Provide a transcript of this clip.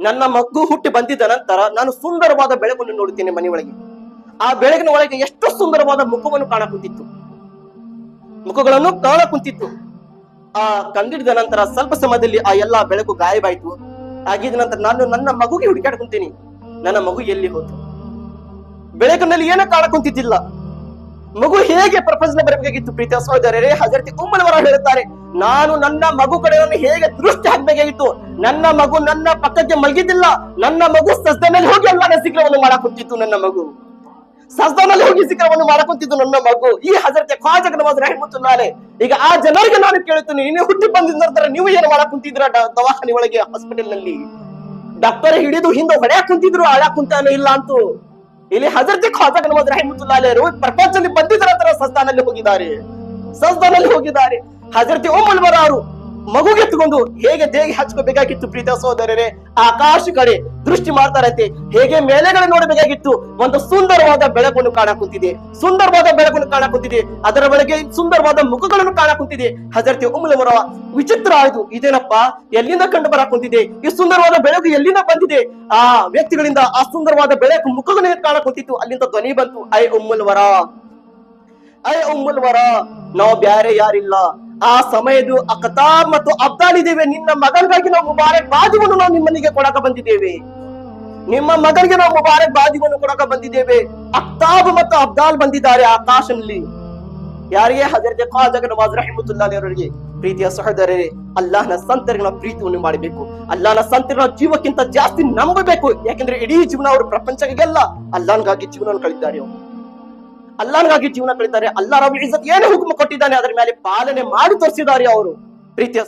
ನನ್ನ ಮಗು ಹುಟ್ಟಿ ಬಂದಿದ್ದ ನಂತರ ನಾನು ಸುಂದರವಾದ ಬೆಳಕನ್ನು ನೋಡುತ್ತೇನೆ ಮನೆಯೊಳಗೆ ಆ ಬೆಳಗಿನ ಒಳಗೆ ಎಷ್ಟು ಸುಂದರವಾದ ಮುಖವನ್ನು ಕಾಣ ಕುಂತಿತ್ತು. ಮುಖಗಳನ್ನು ಕಾಣ ಕುಂತಿತ್ತು. ಆ ಕಂಡಿಡಿದ ನಂತರ ಸ್ವಲ್ಪ ಸಮಯದಲ್ಲಿ ಆ ಎಲ್ಲಾ ಬೆಳಕು ಗಾಯವಾಯಿತು. ಆಗಿದ ನಂತರ ನಾನು ನನ್ನ ಮಗುಗೆ ಹುಡುಕಾಡ್ಕೊಂತೀನಿ. ನನ್ನ ಮಗು ಎಲ್ಲಿ ಹೋತು ಬೆಳಕಿನಲ್ಲಿ ಏನೂ ಕಾಣ ಕುಂತಿದ್ದಿಲ್ಲ. ಮಗು ಹೇಗೆ ಪ್ರಪಂಚದ ಬರಬೇಕಾಗಿತ್ತು ಪ್ರೀತಿಯ ಸಹೋದರರೇ, ಹಜರತಿ ಉಮ್ಮನವರ ಹೇಳುತ್ತಾರೆ, ನಾನು ನನ್ನ ಮಗು ಕಡೆಯನ್ನು ಹೇಗೆ ದೃಷ್ಟಿ ಹಾಕಬೇಕಾಗಿತ್ತು ನನ್ನ ಮಗು ನನ್ನ ಪಕ್ಕಕ್ಕೆ ಮಲಗಿದ್ದಿಲ್ಲ. ನನ್ನ ಮಗು ಸಸ್ಯದಲ್ಲಿ ಹೋಗಿ ಅಲ್ಲಾನ ಸಿಗ್ರವನ್ನು ಮಾಡಾಕುತ್ತಿತ್ತು ಕುಂತಿತ್ತು ನನ್ನ ಮಗು. ಸಸ್ದಾನಲ್ಲಿ ಹೋಗಿ ಸಿಗ್ರವನ್ನು ಮಾಡಕೊಂತಿದ್ದು ನನ್ನ ಮಗು. ಈ ಹಜರತೆ ಖಾಜಕ ನವಾಜ್ ರಹಮತುಲ್ಲಾಲೆ ಈಗ ಆ ಜನರಿಗೆ ನಾನು ಕೇಳುತ್ತೇನೆ, ನೀನು ಹುಟ್ಟಿ ಬಂದಿದ್ದ ನೀವು ಏನು ಮಾಡಕ್ ಕುಂತಿದ್ರ ದವಾಖಾನೆ ಒಳಗೆ ಹಾಸ್ಪಿಟಲ್ನಲ್ಲಿ? ಡಾಕ್ಟರ್ ಹಿಡಿದು ಹಿಂದೆ ಹೊಡೆಯಾಕ್ ಕುಂತಿದ್ರು ಅಳಕ್ ಕುಂತಾನೆ ಇಲ್ಲ ಅಂತೂ. ಇಲ್ಲಿ ಹಜರತಿ ಖಾಜಕ ನವಾಜ್ ಅವರು ಪ್ರಪಂಚದಲ್ಲಿ ಬಂದಿದ್ದರ ಸಸ್ತಾನಲ್ಲಿ ಹೋಗಿದ್ದಾರೆ. ಸಸ್ತಾನಲ್ಲಿ ಹೋಗಿದ್ದಾರೆ. ಹಜರತಿ ಓಮಲ್ ಅವರು ಮಗುಗೆ ತಗೊಂಡು ಹೇಗೆ ದೇಗಿ ಹಚ್ಕೋಬೇಕಾಗಿತ್ತು ಪ್ರೀತ ಸಹೋದರರೇ? ಆಕಾಶ ಕಡೆ ದೃಷ್ಟಿ ಮಾಡ್ತಾರಂತೆ. ಹೇಗೆ ಮೇಲೆಗಡೆ ನೋಡಬೇಕಾಗಿತ್ತು? ಒಂದು ಸುಂದರವಾದ ಬೆಳಕನ್ನು ಕಾಣ ಕುಂತಿದೆ ಸುಂದರವಾದ ಬೆಳಕನ್ನು ಕಾಣ ಕುಂತಿದೆ ಅದರ ಒಳಗೆ ಸುಂದರವಾದ ಮುಖಗಳನ್ನು ಕಾಣ ಕುಂತಿದೆ ಹಜರತಿ ಉಮ್ಮಲವರ ವಿಚಿತ್ರ ಆಯ್ತು ಇದೇನಪ್ಪ? ಎಲ್ಲಿಂದ ಕಂಡು ಬರ ಕುಂತಿದೆ ಈ ಸುಂದರವಾದ ಬೆಳಕು ಎಲ್ಲಿಂದ ಬಂದಿದೆ? ಆ ವ್ಯಕ್ತಿಗಳಿಂದ ಆ ಸುಂದರವಾದ ಬೆಳಕು ಮುಖಗಳನ್ನು ಕಾಣ ಕುಂತಿತ್ತು ಅಲ್ಲಿಂದ ಧ್ವನಿ ಬಂತು, ಐ ಉಮ್ಮಲ್ವರ ಐ ಉಮ್ಮಲ್ವರ ನಾವು ಬ್ಯಾರೆ ಯಾರಿಲ್ಲ. ಆ ಸಮಯದ ಅಕತಾಬ್ ಮತ್ತು ಅಬ್ದಾಲ್ ಇದ್ದೇವೆ ನಿನ್ನ ಮಗನಿಗಾಗಿ ನಾವು ಮುಬಾರಕ್ ಬಾಜುವನ್ನು ನಾವು ನಿಮ್ಮನಿಗೆ ಕೊಡಕ ಬಂದಿದ್ದೇವೆ. ನಿಮ್ಮ ಮಗನಿಗೆ ನಾವು ಮುಬಾರಕ್ ಬಾಜುವನ್ನು ಕೊಡಕ ಬಂದಿದ್ದೇವೆ. ಅಕ್ತಾಬ್ ಮತ್ತು ಅಬ್ದಾಲ್ ಬಂದಿದ್ದಾರೆ ಆಕಾಶನಲ್ಲಿ. ಯಾರಿಗೆ? ಹಜರತ್ ಖಾಜಗ ನವಾಜ್ ರಹಮತುಲ್ಲಾಹಿ ಅವರಿಗೆ. ಪ್ರೀತಿಯ ಸಹೋದರರೇ, ಅಲ್ಲಾಹನ ಸಂತರಿಗೆ ನಾವು ಪ್ರೀತಿಯನ್ನು ಮಾಡಬೇಕು. ಅಲ್ಲಾಹನ ಸಂತರಿಗೆ ಜೀವಕ್ಕಿಂತ ಜಾಸ್ತಿ ನಂಬಬೇಕು. ಯಾಕಂದ್ರೆ ಇಡೀ ಜೀವನ ಅವರು ಪ್ರಪಂಚಕ್ಕೆಲ್ಲ ಅಲ್ಲಾಹನಿಗಾಗಿ ಜೀವನವನ್ನು ಕಳಿದ್ದಾರೆ ಅವರು. ಅಲ್ಲಾಹನ್ಗಾಗಿ ಜೀವನ ಕಳೀತಾರೆ. ಅಲ್ಲಾ ರಬ್ಬುಲ್ ಇಜ್ಜತ್ ಏನು ಹುಕುಮ ಕೊಟ್ಟಿದ್ದಾನೆ, ಅದರ ಮೇಲೆ ಪಾಲನೆ ಮಾಡಿ ತೋರಿಸಿದ್ದಾರೆ ಅವರು. ಪ್ರೀತಿಯ